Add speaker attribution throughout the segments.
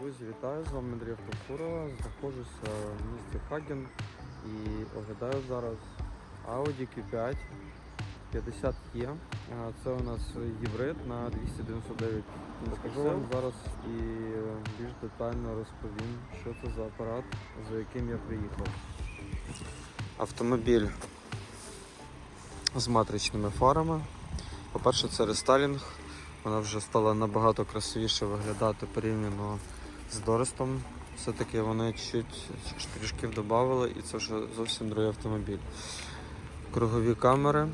Speaker 1: Друзі, вітаю! З вами Андрій Автофура. Знаходжуся в місті Хаген і оглядаю зараз Audi Q5 50 e Це у нас гібрид на 299 Покажу зараз і більш детально розповім, що це за апарат, за яким я приїхав. Автомобіль з матричними фарами. По-перше, це рестайлінг. Вона вже стала набагато красивіше виглядати порівняно з Дорестом. Все-таки вони чуть штришків додали і це вже зовсім другий автомобіль. Кругові камери,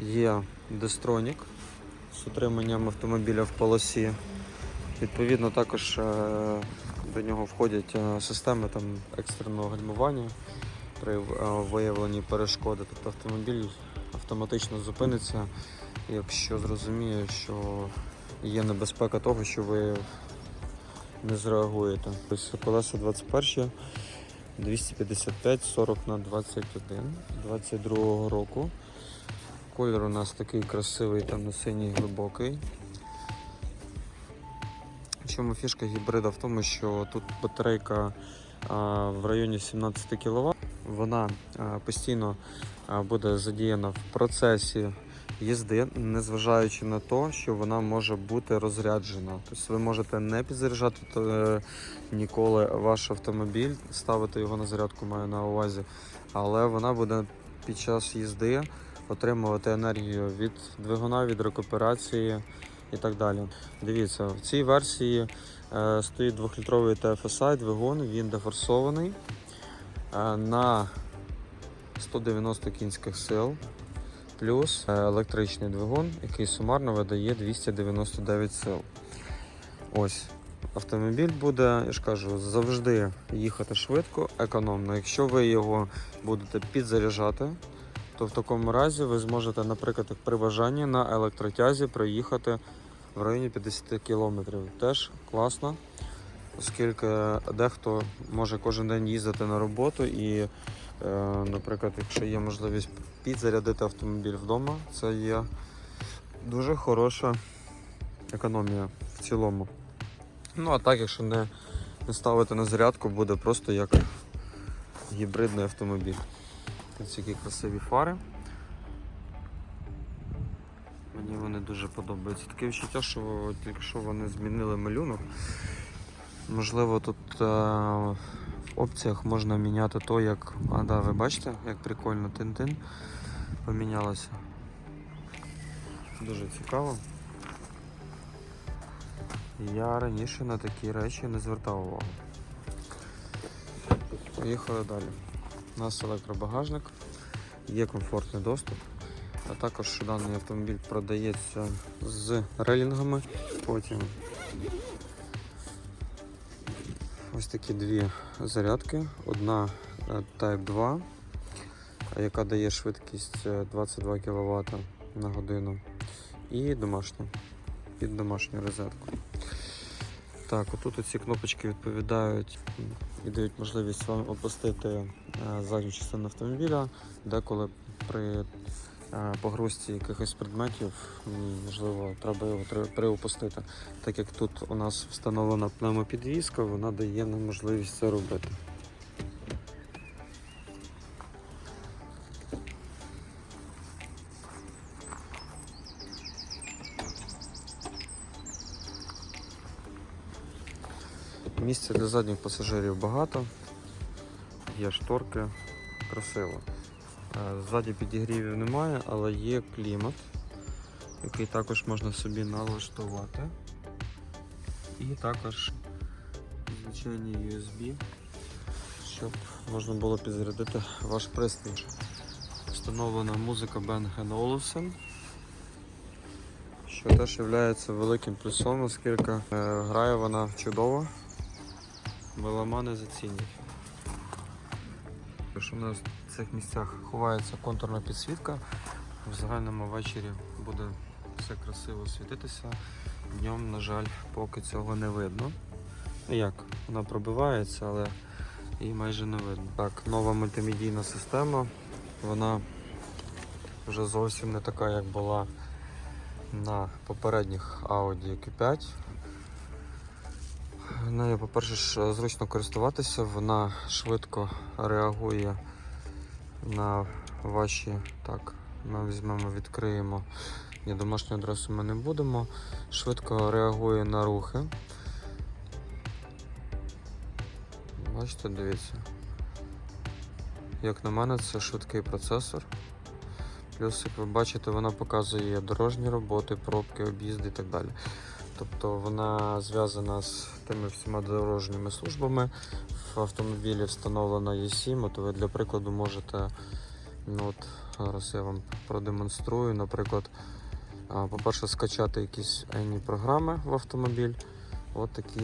Speaker 1: є дестронік з утриманням автомобіля в полосі. Відповідно, також е, до нього входять е, системи там, екстреного гальмування при е, виявленні перешкоди. Тобто автомобіль автоматично зупиниться, якщо зрозуміє, що є небезпека того, що ви не зреагуєте. Ось колеса 21, 255, 40 на 21, 22 року. Колір у нас такий красивий, темно-синій, глибокий. Чому фішка гібрида в тому, що тут батарейка а, в районі 17 кВт. Вона а, постійно а, буде задіяна в процесі їзди, незважаючи на те, що вона може бути розряджена. Тобто ви можете не підзаряджати е, ніколи ваш автомобіль, ставити його на зарядку, маю на увазі, але вона буде під час їзди отримувати енергію від двигуна, від рекуперації і так далі. Дивіться, в цій версії е, стоїть 2-літровий TFSI двигун, він дефорсований е, на 190 кінських сил плюс е, електричний двигун, який сумарно видає 299 сил. Ось. Автомобіль буде, я ж кажу, завжди їхати швидко, економно. Якщо ви його будете підзаряджати, то в такому разі ви зможете, наприклад, при бажанні на електротязі проїхати в районі 50 км. Теж класно, оскільки дехто може кожен день їздити на роботу і, е, наприклад, якщо є можливість підзарядити автомобіль вдома, це є дуже хороша економія в цілому. Ну а так, якщо не, не ставити на зарядку, буде просто як гібридний автомобіль. Ось які красиві фари. Мені вони дуже подобаються. Таке відчуття, що тільки що вони змінили малюнок. Можливо, тут е, опціях можна міняти то, як. А, да, ви бачите, як прикольно тин-тин помінялося. Дуже цікаво. Я раніше на такі речі не звертав увагу. Поїхали далі. У нас електробагажник, є комфортний доступ, а також даний автомобіль продається з рейлінгами. Потім ось такі дві зарядки. Одна е, Type 2, яка дає швидкість е, 22 кВт на годину. І домашня під домашню розетку. Так, отут ці кнопочки відповідають і дають можливість вам опустити е, задню частину автомобіля, деколи при е, погрузці якихось предметів, можливо, треба його приопустити. Так як тут у нас встановлена пневмопідвізка, вона дає нам можливість це робити. Місця для задніх пасажирів багато, є шторки, красиво. Е, Ззаді підігрівів немає, але є клімат, який також можна собі налаштувати. І також звичайні USB, щоб можна було підзарядити ваш пристрій. Встановлена музика Bang Olufsen, що теж є великим плюсом, оскільки е, грає вона чудово. Меломани зацінять. Що у нас цих місцях ховається контурна підсвітка. В загальному ввечері буде все красиво світитися. Днем, на жаль, поки цього не видно. Ну як, вона пробивається, але її майже не видно. Так, нова мультимедійна система. Вона вже зовсім не така, як була на попередніх Audi Q5. Нею, по-перше, зручно користуватися, вона швидко реагує на ваші. Так, ми візьмемо, відкриємо. Ні, домашню адресу ми не будемо. Швидко реагує на рухи. Бачите, дивіться. Як на мене, це швидкий процесор. Плюс, як ви бачите, вона показує дорожні роботи, пробки, об'їзди і так далі. Тобто вона зв'язана з тими всіма дорожніми службами. В автомобілі встановлена E7, то ви для прикладу можете, ну от зараз я вам продемонструю, наприклад, по-перше, скачати якісь енні програми в автомобіль. От такі,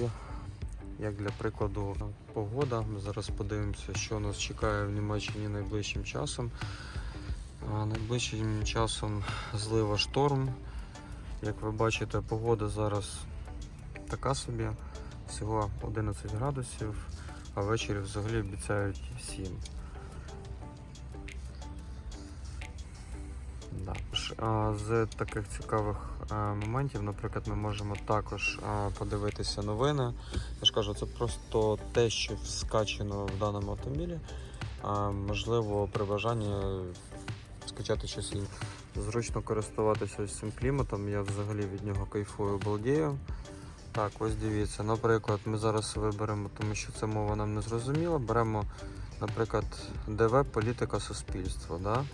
Speaker 1: як для прикладу, погода. Ми зараз подивимося, що нас чекає в Німеччині найближчим часом. Найближчим часом злива шторм. Як ви бачите, погода зараз така собі, всього 11 градусів, а ввечері взагалі обіцяють 7. Да. З таких цікавих моментів, наприклад, ми можемо також подивитися новини. Я ж кажу, це просто те, що скачано в даному автомобілі. Можливо, при бажанні скачати щось. Зручно користуватися ось цим кліматом, я взагалі від нього кайфую, балдію. Так, ось дивіться, наприклад, ми зараз виберемо, тому що це мова нам не зрозуміла. Беремо, наприклад, ДВ політика суспільства. Да?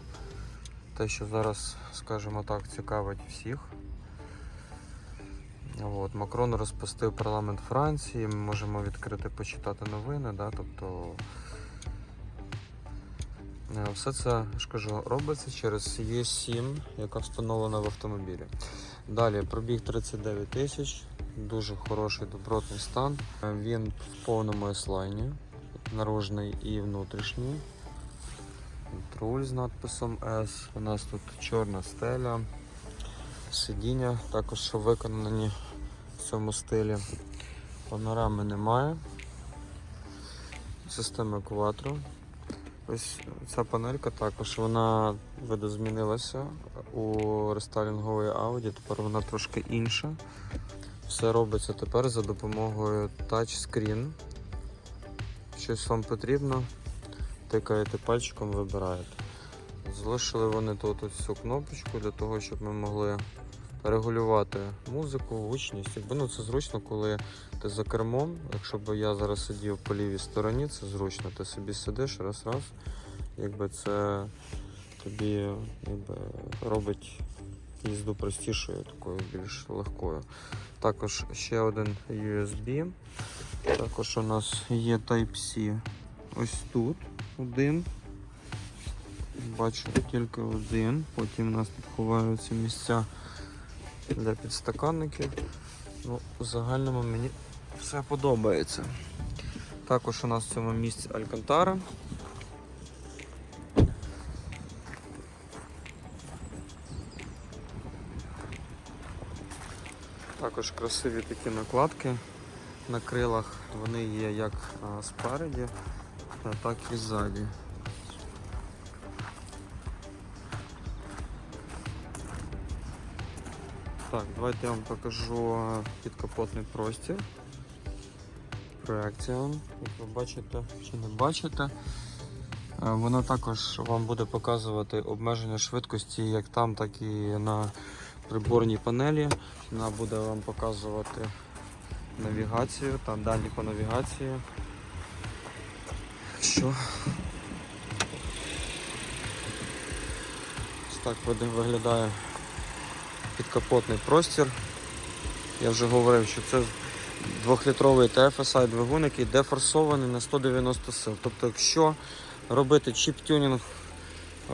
Speaker 1: Те, що зараз, скажімо так, цікавить всіх. От, Макрон розпустив парламент Франції, ми можемо відкрити почитати новини. Да? Тобто Е, Все це я ж кажу, робиться через E7, яка встановлена в автомобілі. Далі пробіг 39 тисяч, дуже хороший добротний стан. Він в повному S-лайні, наружний і внутрішній. Руль з надписом S. У нас тут чорна стеля, сидіння також виконані в цьому стилі. Панорами немає. Система екватору. Ось ця панелька також вона видозмінилася у рестайлінгової Audi, тепер вона трошки інша. Все робиться тепер за допомогою тачскрін. Щось вам потрібно, тикаєте пальчиком, вибираєте. Залишили вони тут ось цю кнопочку для того, щоб ми могли регулювати музику, гучність. Ну це зручно, коли ти за кермом. Якщо б я зараз сидів по лівій стороні, це зручно. Ти собі сидиш раз-раз, якби це тобі якби, робить їзду простішою, такою більш легкою. Також ще один USB. Також у нас є Type-C ось тут один. Бачу тільки один. Потім у нас тут ховаються місця для підстаканників. Ну, в загальному мені все подобається. Також у нас в цьому місці Алькантара. Також красиві такі накладки на крилах. Вони є як спереді, так і ззаді. Так, давайте я вам покажу підкапотний простір. Проекція, як ви бачите чи не бачите. Вона також вам буде показувати обмеження швидкості як там, так і на приборній панелі. Вона буде вам показувати навігацію, там дані по навігації. Що? Ось так виглядає підкапотний простір. Я вже говорив, що це двохлітровий TFSI двигун, який дефорсований на 190 сил. Тобто, якщо робити чіп-тюнінг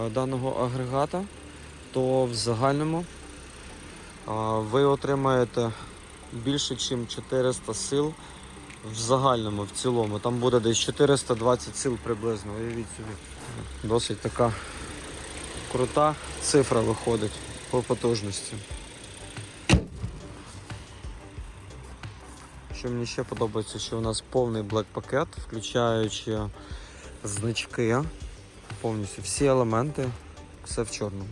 Speaker 1: е, даного агрегата, то в загальному ви отримаєте більше, ніж 400 сил в загальному, в цілому. Там буде десь 420 сил приблизно. Уявіть собі. Досить така крута цифра виходить по потужності. Що мені ще подобається, що у нас повний блек пакет, включаючи значки, повністю всі елементи, все в чорному.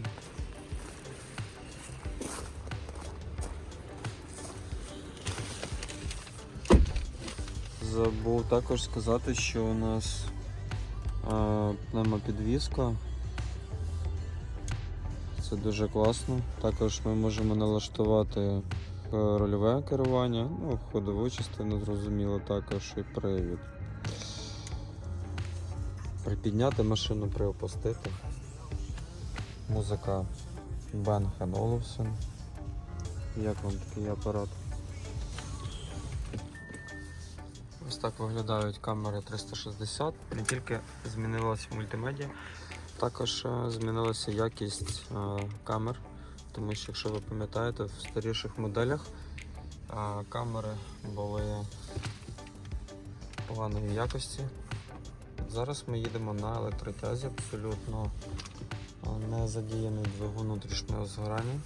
Speaker 1: Забув також сказати, що у нас а, пневмопідвізка. Це дуже класно. Також ми можемо налаштувати е, рольове керування, ну, ходову частину зрозуміло, також і привід. Припідняти машину, приопустити. Музика Бен Хен Олufsen. Як вам такий апарат? Так виглядають камери 360. Не тільки змінилася мультимедіа, також е, змінилася якість е, камер. Тому що, якщо ви пам'ятаєте, в старіших моделях е, камери були поганої якості. Зараз ми їдемо на електротязі, абсолютно не задіяний двигун внутрішнього згорання.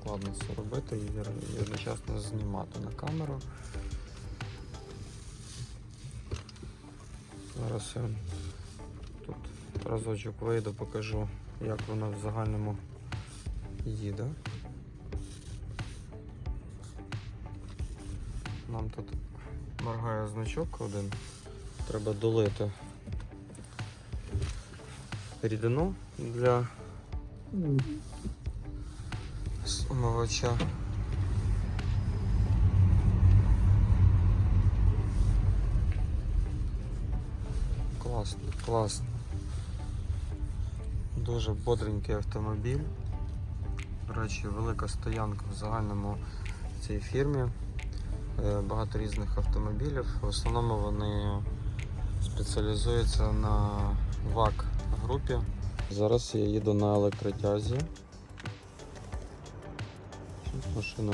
Speaker 1: Складно це робити і одночасно знімати на камеру. Зараз я тут разочок вийду, покажу, як вона в загальному їде. Нам тут моргає значок один. Треба долити рідину для умивача. Класно, класно. Дуже бодренький автомобіль. До речі, велика стоянка в загальному в цій фірмі. Е, Багато різних автомобілів. В основному вони спеціалізуються на ВАК групі. Зараз я їду на електротязі. Машина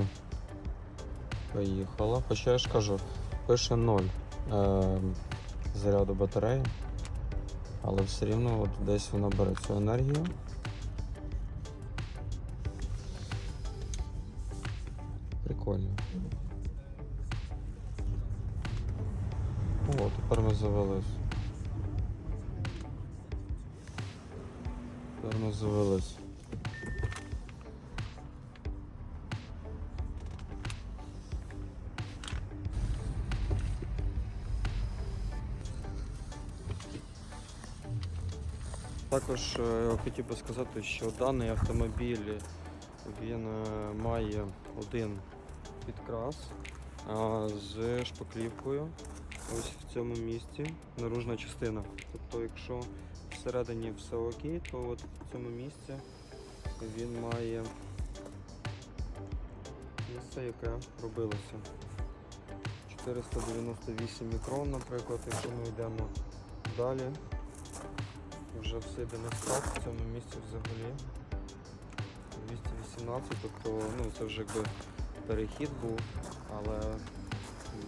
Speaker 1: поїхала. Хоча я ж кажу, пише 0 е, заряду батареї, але все рівно от десь вона бере цю енергію. Також е, хотів би сказати, що даний автомобіль він е, має один підкрас з шпаклівкою ось в цьому місці, наружна частина. Тобто, якщо всередині все окей, то от в цьому місці він має місце, яке робилося. 498 мікрон, наприклад, якщо ми йдемо далі вже на старт в цьому місці взагалі. 218, тобто ну, це вже якби перехід був, але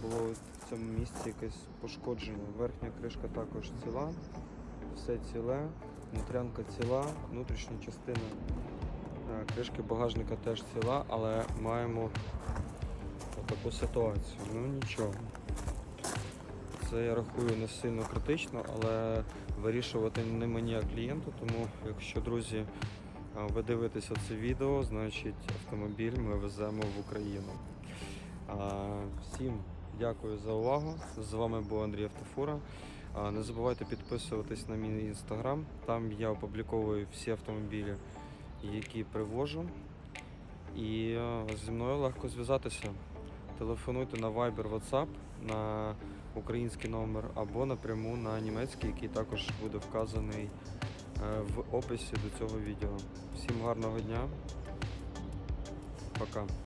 Speaker 1: було в цьому місці якесь пошкодження. Верхня кришка також ціла, все ціле, внутрянка ціла, внутрішня частина е, кришки багажника теж ціла, але маємо таку ситуацію. Ну нічого. Це я рахую не сильно критично, але вирішувати не мені, а клієнту. Тому, якщо друзі, ви дивитеся це відео, значить автомобіль ми веземо в Україну. Всім дякую за увагу. З вами був Андрій Автофура. Не забувайте підписуватись на мій інстаграм. Там я опубліковую всі автомобілі, які привожу. І зі мною легко зв'язатися. Телефонуйте на Viber, WhatsApp, на український номер або напряму на німецький, який також буде вказаний е, в описі до цього відео. Всім гарного дня. Пока.